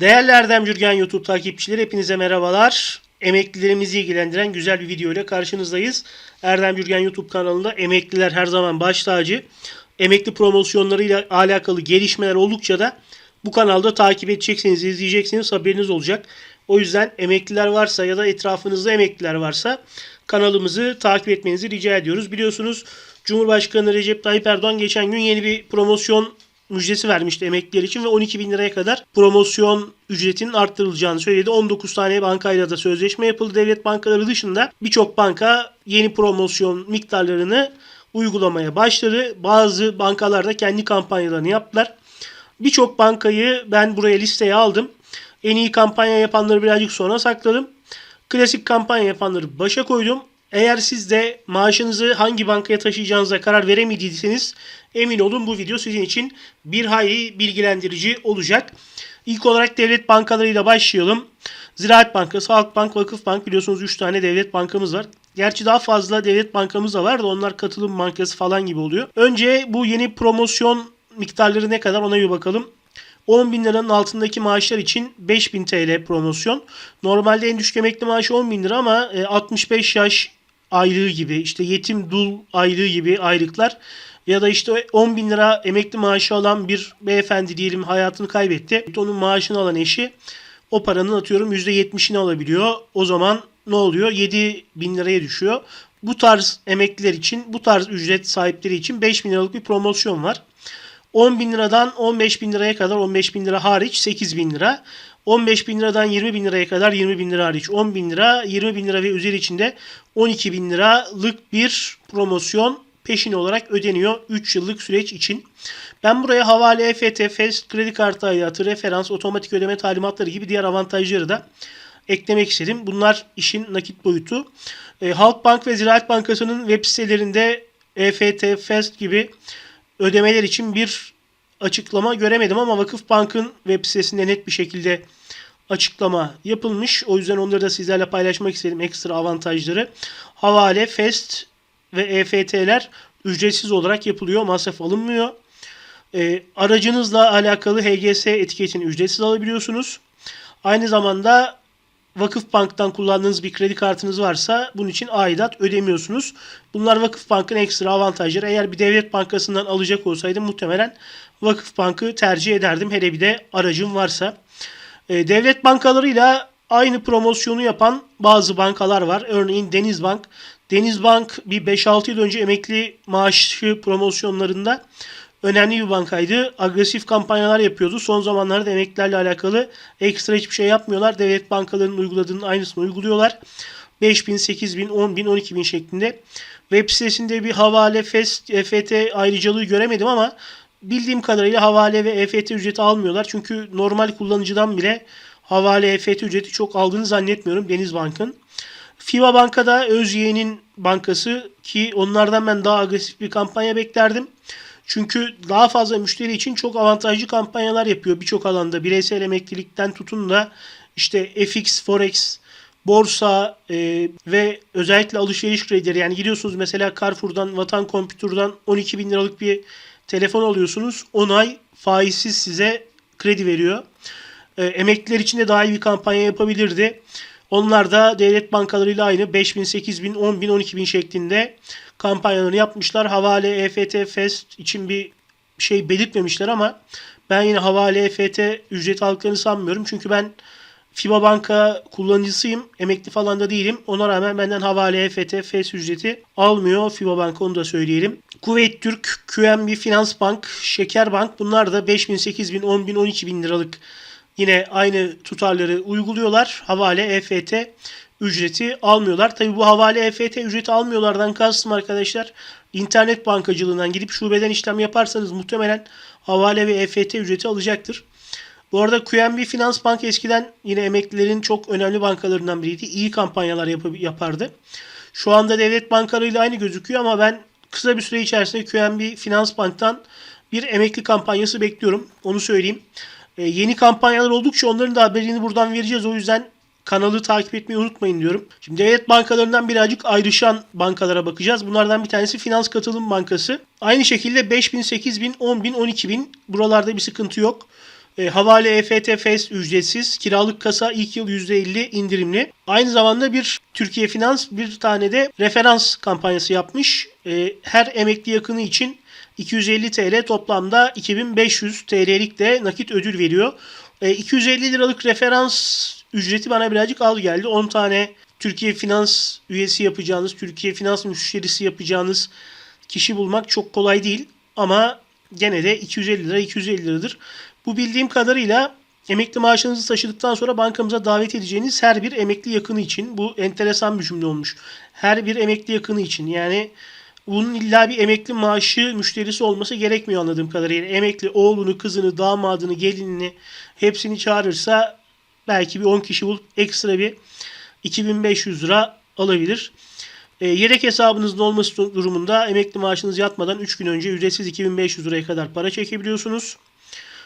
Değerli Erdem Gürgen YouTube takipçileri hepinize merhabalar. Emeklilerimizi ilgilendiren güzel bir video ile karşınızdayız. Erdem Gürgen YouTube kanalında emekliler her zaman baş tacı. Emekli promosyonlarıyla alakalı gelişmeler oldukça da bu kanalda takip edeceksiniz, izleyeceksiniz haberiniz olacak. O yüzden emekliler varsa ya da etrafınızda emekliler varsa kanalımızı takip etmenizi rica ediyoruz. Biliyorsunuz Cumhurbaşkanı Recep Tayyip Erdoğan geçen gün yeni bir promosyon müjdesi vermişti emekliler için ve 12 bin liraya kadar promosyon ücretinin arttırılacağını söyledi. 19 tane bankayla da sözleşme yapıldı. Devlet bankaları dışında birçok banka yeni promosyon miktarlarını uygulamaya başladı. Bazı bankalar da kendi kampanyalarını yaptılar. Birçok bankayı ben buraya listeye aldım. En iyi kampanya yapanları birazcık sonra sakladım. Klasik kampanya yapanları başa koydum. Eğer siz de maaşınızı hangi bankaya taşıyacağınıza karar veremediyseniz emin olun bu video sizin için bir hayli bilgilendirici olacak. İlk olarak devlet bankalarıyla başlayalım. Ziraat Bankası, Halkbank, Vakıfbank biliyorsunuz 3 tane devlet bankamız var. Gerçi daha fazla devlet bankamız da var da onlar katılım bankası falan gibi oluyor. Önce bu yeni promosyon miktarları ne kadar ona bir bakalım. 10 bin liranın altındaki maaşlar için 5000 TL promosyon. Normalde en düşük emekli maaşı 10 bin lira ama e, 65 yaş aylığı gibi işte yetim dul aylığı gibi aylıklar ya da işte 10 bin lira emekli maaşı alan bir beyefendi diyelim hayatını kaybetti. Onun maaşını alan eşi o paranın atıyorum %70'ini alabiliyor. O zaman ne oluyor? 7 bin liraya düşüyor. Bu tarz emekliler için, bu tarz ücret sahipleri için 5 bin liralık bir promosyon var. 10 bin liradan 15 bin liraya kadar 15 bin lira hariç 8 bin lira. 15 bin liradan 20 bin liraya kadar 20 bin lira hariç 10 bin lira. 20 bin lira ve üzeri içinde 12 bin liralık bir promosyon peşin olarak ödeniyor 3 yıllık süreç için. Ben buraya havale, EFT, FES, kredi kartı aidatı, referans, otomatik ödeme talimatları gibi diğer avantajları da eklemek istedim. Bunlar işin nakit boyutu. E, Halkbank ve Ziraat Bankası'nın web sitelerinde EFT, FES gibi ödemeler için bir açıklama göremedim ama Vakıfbank'ın web sitesinde net bir şekilde açıklama yapılmış. O yüzden onları da sizlerle paylaşmak istedim ekstra avantajları. Havale, Fest ve EFT'ler ücretsiz olarak yapılıyor. Masraf alınmıyor. E, aracınızla alakalı HGS etiketini ücretsiz alabiliyorsunuz. Aynı zamanda Vakıfbank'tan kullandığınız bir kredi kartınız varsa bunun için aidat ödemiyorsunuz. Bunlar Vakıfbank'ın ekstra avantajları. Eğer bir devlet bankasından alacak olsaydım muhtemelen Vakıfbank'ı tercih ederdim. Hele bir de aracım varsa. E, devlet bankalarıyla aynı promosyonu yapan bazı bankalar var. Örneğin Denizbank. Denizbank bir 5-6 yıl önce emekli maaşı promosyonlarında önemli bir bankaydı. Agresif kampanyalar yapıyordu. Son zamanlarda emeklilerle alakalı ekstra hiçbir şey yapmıyorlar. Devlet bankalarının uyguladığının aynısını uyguluyorlar. 5 bin, 8 bin, 10 bin, 12 bin şeklinde. Web sitesinde bir havale, FEST, EFT ayrıcalığı göremedim ama bildiğim kadarıyla havale ve EFT ücreti almıyorlar. Çünkü normal kullanıcıdan bile havale, EFT ücreti çok aldığını zannetmiyorum Denizbank'ın. FIBA Banka'da Özyeğin'in bankası ki onlardan ben daha agresif bir kampanya beklerdim. Çünkü daha fazla müşteri için çok avantajlı kampanyalar yapıyor birçok alanda. Bireysel emeklilikten tutun da işte FX, Forex, borsa e, ve özellikle alışveriş kredileri. Yani gidiyorsunuz mesela Carrefour'dan, Vatan Computer'dan 12 bin liralık bir telefon alıyorsunuz. 10 ay faizsiz size kredi veriyor. E, emekliler için de daha iyi bir kampanya yapabilirdi. Onlar da devlet bankalarıyla aynı 5 bin, 8 bin, 10 bin, 12 bin şeklinde kampanyalarını yapmışlar. Havale, EFT, FEST için bir şey belirtmemişler ama ben yine havale, EFT ücret aldıklarını sanmıyorum. Çünkü ben FIBA Banka kullanıcısıyım. Emekli falan da değilim. Ona rağmen benden havale, EFT, FES ücreti almıyor FIBA Banka onu da söyleyelim. Kuveyt Türk, QNB Finans Bank, Şeker Bank bunlar da 5 bin, 8 bin, 10 bin, 12 bin liralık yine aynı tutarları uyguluyorlar. Havale, EFT ücreti almıyorlar. Tabi bu havale EFT ücreti almıyorlardan kastım arkadaşlar. internet bankacılığından gidip şubeden işlem yaparsanız muhtemelen havale ve EFT ücreti alacaktır. Bu arada QNB Finans Bank eskiden yine emeklilerin çok önemli bankalarından biriydi. İyi kampanyalar yap- yapardı. Şu anda devlet bankalarıyla aynı gözüküyor ama ben kısa bir süre içerisinde QNB Finans Bank'tan bir emekli kampanyası bekliyorum. Onu söyleyeyim. Ee, yeni kampanyalar oldukça onların da haberini buradan vereceğiz. O yüzden kanalı takip etmeyi unutmayın diyorum. Şimdi devlet bankalarından birazcık ayrışan bankalara bakacağız. Bunlardan bir tanesi Finans Katılım Bankası. Aynı şekilde 5 bin, 8 bin, 10 bin, 12 bin buralarda bir sıkıntı yok. E, havale EFT FES ücretsiz. Kiralık kasa ilk yıl %50 indirimli. Aynı zamanda bir Türkiye Finans bir tane de referans kampanyası yapmış. E, her emekli yakını için 250 TL toplamda 2500 TL'lik de nakit ödül veriyor. E, 250 liralık referans ücreti bana birazcık az geldi. 10 tane Türkiye Finans üyesi yapacağınız, Türkiye Finans müşterisi yapacağınız kişi bulmak çok kolay değil. Ama gene de 250 lira 250 liradır. Bu bildiğim kadarıyla emekli maaşınızı taşıdıktan sonra bankamıza davet edeceğiniz her bir emekli yakını için. Bu enteresan bir cümle olmuş. Her bir emekli yakını için. Yani bunun illa bir emekli maaşı müşterisi olması gerekmiyor anladığım kadarıyla. Emekli oğlunu, kızını, damadını, gelinini hepsini çağırırsa belki bir 10 kişi bulup ekstra bir 2500 lira alabilir. E, yedek hesabınızın olması durumunda emekli maaşınız yatmadan 3 gün önce ücretsiz 2500 liraya kadar para çekebiliyorsunuz.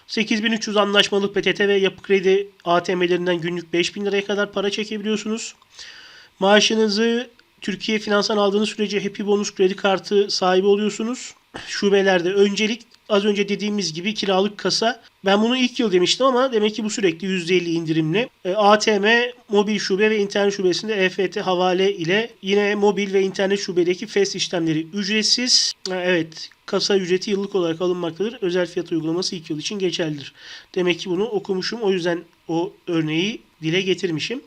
8300 anlaşmalı PTT ve yapı kredi ATM'lerinden günlük 5000 liraya kadar para çekebiliyorsunuz. Maaşınızı Türkiye Finans'tan aldığınız sürece Happy Bonus kredi kartı sahibi oluyorsunuz. Şubelerde öncelik az önce dediğimiz gibi kiralık kasa. Ben bunu ilk yıl demiştim ama demek ki bu sürekli %50 indirimli. E, ATM, mobil şube ve internet şubesinde EFT havale ile yine mobil ve internet şubedeki FES işlemleri ücretsiz. E, evet kasa ücreti yıllık olarak alınmaktadır. Özel fiyat uygulaması ilk yıl için geçerlidir. Demek ki bunu okumuşum. O yüzden o örneği dile getirmişim.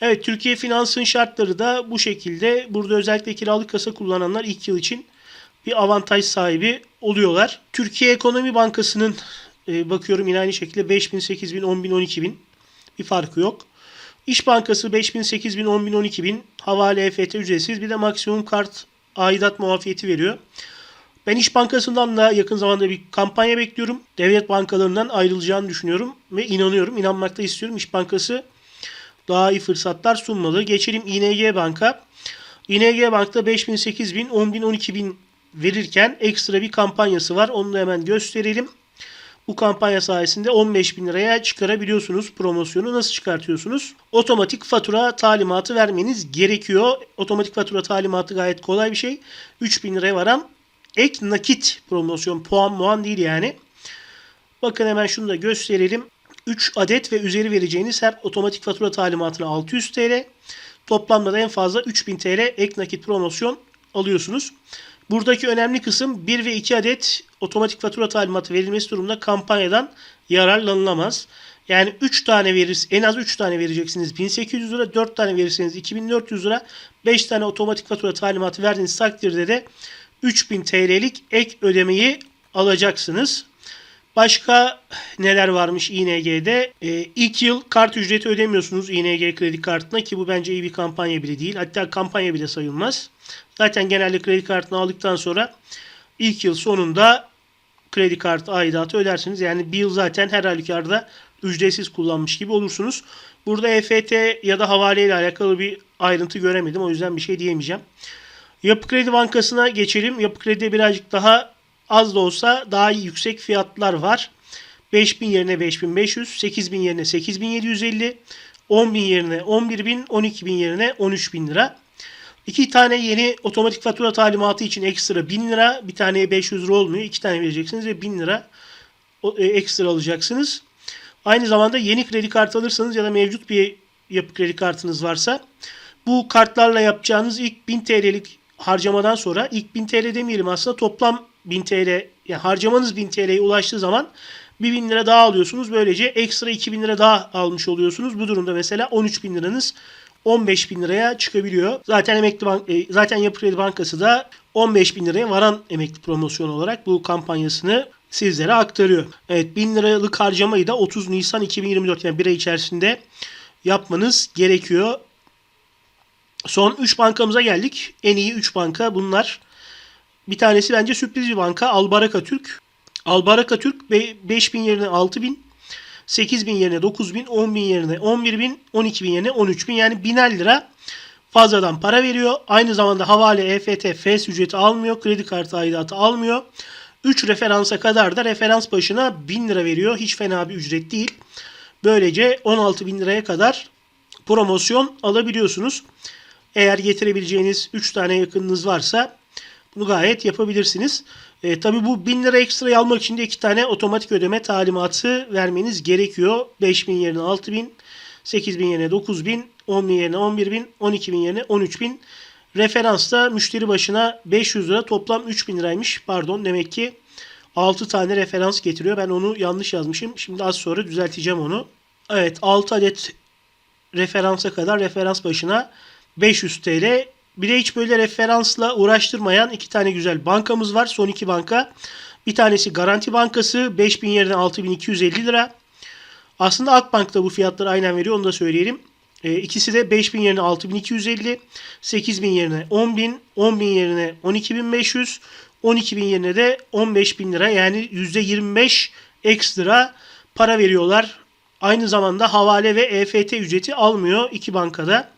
Evet Türkiye Finans'ın şartları da bu şekilde. Burada özellikle kiralık kasa kullananlar ilk yıl için bir avantaj sahibi oluyorlar. Türkiye Ekonomi Bankası'nın e, bakıyorum yine aynı şekilde 5000, 8000, 10000, 12000 bir farkı yok. İş Bankası 5000, 8000, 10000, 12000 havale EFT ücretsiz bir de maksimum kart aidat muafiyeti veriyor. Ben İş Bankası'ndan da yakın zamanda bir kampanya bekliyorum. Devlet bankalarından ayrılacağını düşünüyorum ve inanıyorum. İnanmakta istiyorum. İş Bankası daha iyi fırsatlar sunmalı. Geçelim ING Bank'a. ING Bank'ta 5000, 8000, 10000, 12000 verirken ekstra bir kampanyası var. Onu da hemen gösterelim. Bu kampanya sayesinde 15 bin liraya çıkarabiliyorsunuz promosyonu. Nasıl çıkartıyorsunuz? Otomatik fatura talimatı vermeniz gerekiyor. Otomatik fatura talimatı gayet kolay bir şey. 3 bin liraya varan ek nakit promosyon. Puan muan değil yani. Bakın hemen şunu da gösterelim. 3 adet ve üzeri vereceğiniz her otomatik fatura talimatına 600 TL. Toplamda da en fazla 3000 TL ek nakit promosyon alıyorsunuz. Buradaki önemli kısım 1 ve 2 adet otomatik fatura talimatı verilmesi durumunda kampanyadan yararlanılamaz. Yani 3 tane verir, en az 3 tane vereceksiniz 1800 lira, 4 tane verirseniz 2400 lira, 5 tane otomatik fatura talimatı verdiğiniz takdirde de 3000 TL'lik ek ödemeyi alacaksınız. Başka neler varmış ING'de? Ee, ilk yıl kart ücreti ödemiyorsunuz ING kredi kartına ki bu bence iyi bir kampanya bile değil. Hatta kampanya bile sayılmaz. Zaten genelde kredi kartını aldıktan sonra ilk yıl sonunda kredi kartı aidatı ödersiniz. Yani bir yıl zaten her halükarda ücretsiz kullanmış gibi olursunuz. Burada EFT ya da havale ile alakalı bir ayrıntı göremedim. O yüzden bir şey diyemeyeceğim. Yapı Kredi Bankası'na geçelim. Yapı Kredi'de birazcık daha az da olsa daha yüksek fiyatlar var. 5000 yerine 5500, 8000 yerine 8750, 10000 yerine 11000, 12000 yerine 13000 lira. İki tane yeni otomatik fatura talimatı için ekstra 1000 lira. Bir taneye 500 lira olmuyor. İki tane vereceksiniz ve 1000 lira e, ekstra alacaksınız. Aynı zamanda yeni kredi kartı alırsanız ya da mevcut bir yapı kredi kartınız varsa bu kartlarla yapacağınız ilk 1000 TL'lik harcamadan sonra ilk 1000 TL demeyelim aslında toplam 1000 TL yani harcamanız 1000 TL'ye ulaştığı zaman 1000 lira daha alıyorsunuz. Böylece ekstra 2000 lira daha almış oluyorsunuz. Bu durumda mesela 13 bin liranız 15 bin liraya çıkabiliyor. Zaten emekli bank, e, zaten Yapı Kredi Bankası da 15 bin liraya varan emekli promosyon olarak bu kampanyasını sizlere aktarıyor. Evet 1000 liralık harcamayı da 30 Nisan 2024 yani bir ay içerisinde yapmanız gerekiyor. Son 3 bankamıza geldik. En iyi 3 banka bunlar. Bir tanesi bence sürpriz bir banka. Albaraka Türk. Albaraka Türk 5000 yerine 6000, 8000 yerine 9000, 10000 yerine 11000, 12000 yerine 13000 yani 1000'er lira fazladan para veriyor. Aynı zamanda havale, EFT, FES ücreti almıyor. Kredi kartı aidatı almıyor. 3 referansa kadar da referans başına 1000 lira veriyor. Hiç fena bir ücret değil. Böylece 16 bin liraya kadar promosyon alabiliyorsunuz. Eğer getirebileceğiniz 3 tane yakınınız varsa Bunu gayet yapabilirsiniz. E, tabii bu 1000 lira ekstrayı almak için de iki tane otomatik ödeme talimatı vermeniz gerekiyor. 5000 yerine 6000, 8000 yerine 9000, 10000 yerine 11000, 12000 yerine 13000. Referansta müşteri başına 500 lira toplam 3000 liraymış. Pardon demek ki 6 tane referans getiriyor. Ben onu yanlış yazmışım. Şimdi az sonra düzelteceğim onu. Evet 6 adet referansa kadar referans başına 500 TL. Bir de hiç böyle referansla uğraştırmayan iki tane güzel bankamız var. Son iki banka. Bir tanesi Garanti Bankası 5000 yerine 6250 lira. Aslında Akbank da bu fiyatları aynen veriyor onu da söyleyelim. E, ikisi de 5000 yerine 6250, 8000 yerine 10000, 10000 yerine 12500, 12000 yerine de 15000 lira yani %25 ekstra para veriyorlar. Aynı zamanda havale ve EFT ücreti almıyor iki bankada.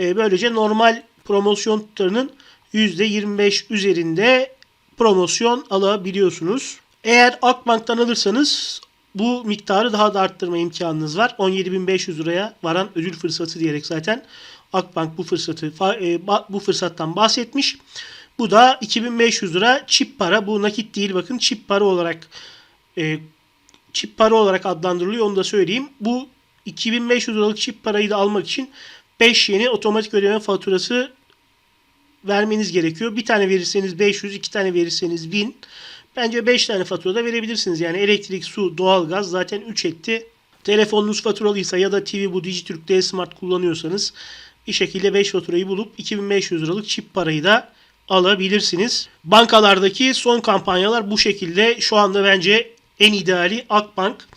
E, böylece normal promosyon tutarının %25 üzerinde promosyon alabiliyorsunuz. Eğer Akbank'tan alırsanız bu miktarı daha da arttırma imkanınız var. 17.500 liraya varan ödül fırsatı diyerek zaten Akbank bu fırsatı e, bu fırsattan bahsetmiş. Bu da 2500 lira çip para. Bu nakit değil bakın çip para olarak e, çip para olarak adlandırılıyor onu da söyleyeyim. Bu 2500 liralık çip parayı da almak için 5 yeni otomatik ödeme faturası vermeniz gerekiyor. Bir tane verirseniz 500, iki tane verirseniz 1000. Bence 5 tane fatura da verebilirsiniz. Yani elektrik, su, doğalgaz zaten 3 etti. Telefonunuz faturalıysa ya da TV bu Dijitürk D Smart kullanıyorsanız bir şekilde 5 faturayı bulup 2500 liralık çip parayı da alabilirsiniz. Bankalardaki son kampanyalar bu şekilde. Şu anda bence en ideali Akbank.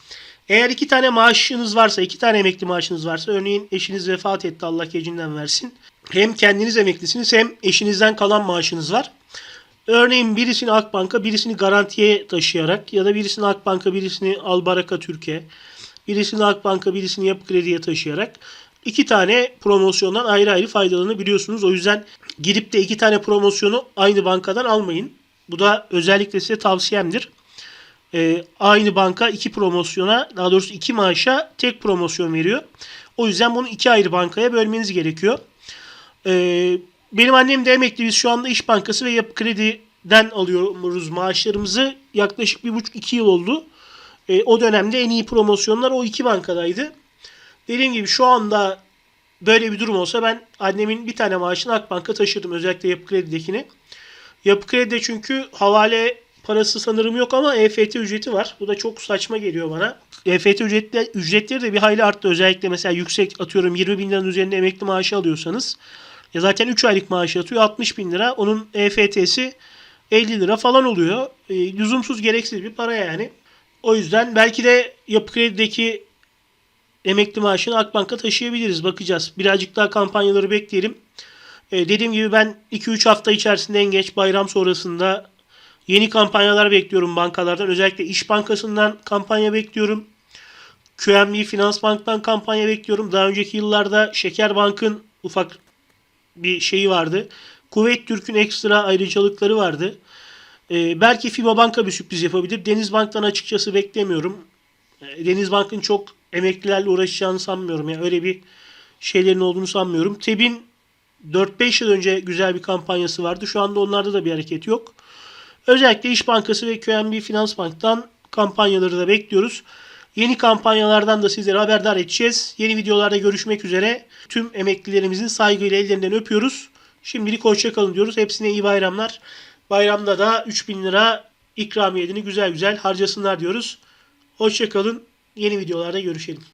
Eğer iki tane maaşınız varsa, iki tane emekli maaşınız varsa, örneğin eşiniz vefat etti Allah gecinden versin. Hem kendiniz emeklisiniz hem eşinizden kalan maaşınız var. Örneğin birisini Akbank'a, birisini garantiye taşıyarak ya da birisini Akbank'a, birisini Albaraka Türkiye, birisini Akbank'a, birisini Yapı Kredi'ye taşıyarak iki tane promosyondan ayrı ayrı faydalanabiliyorsunuz. O yüzden girip de iki tane promosyonu aynı bankadan almayın. Bu da özellikle size tavsiyemdir. Ee, aynı banka iki promosyona, daha doğrusu iki maaşa tek promosyon veriyor. O yüzden bunu iki ayrı bankaya bölmeniz gerekiyor. Ee, benim annem de emekli. Biz şu anda İş Bankası ve Yapı Kredi'den alıyoruz maaşlarımızı. Yaklaşık bir buçuk iki yıl oldu. Ee, o dönemde en iyi promosyonlar o iki bankadaydı. Dediğim gibi şu anda böyle bir durum olsa ben annemin bir tane maaşını Akbank'a taşırdım. Özellikle Yapı Kredi'dekini. Yapı Kredi'de çünkü havale parası sanırım yok ama EFT ücreti var. Bu da çok saçma geliyor bana. EFT ücretleri, ücretleri de bir hayli arttı. Özellikle mesela yüksek atıyorum 20 bin liranın üzerinde emekli maaşı alıyorsanız ya zaten 3 aylık maaşı atıyor 60 bin lira. Onun EFT'si 50 lira falan oluyor. E, lüzumsuz gereksiz bir para yani. O yüzden belki de Yapı Kredi'deki emekli maaşını Akbank'a taşıyabiliriz. Bakacağız. Birazcık daha kampanyaları bekleyelim. E, dediğim gibi ben 2-3 hafta içerisinde en geç bayram sonrasında yeni kampanyalar bekliyorum bankalardan. Özellikle İş Bankası'ndan kampanya bekliyorum. QNB Finans Bank'tan kampanya bekliyorum. Daha önceki yıllarda Şeker Bank'ın ufak bir şeyi vardı. Kuveyt Türk'ün ekstra ayrıcalıkları vardı. Ee, belki FIBA Banka bir sürpriz yapabilir. Deniz Bank'tan açıkçası beklemiyorum. Ee, Deniz Bank'ın çok emeklilerle uğraşacağını sanmıyorum. Yani öyle bir şeylerin olduğunu sanmıyorum. TEB'in 4-5 yıl önce güzel bir kampanyası vardı. Şu anda onlarda da bir hareket yok. Özellikle İş Bankası ve QNB Finans Bank'tan kampanyaları da bekliyoruz. Yeni kampanyalardan da sizlere haberdar edeceğiz. Yeni videolarda görüşmek üzere. Tüm emeklilerimizin saygıyla ellerinden öpüyoruz. Şimdilik hoşçakalın diyoruz. Hepsine iyi bayramlar. Bayramda da 3000 lira ikramiyedini güzel güzel harcasınlar diyoruz. Hoşçakalın. Yeni videolarda görüşelim.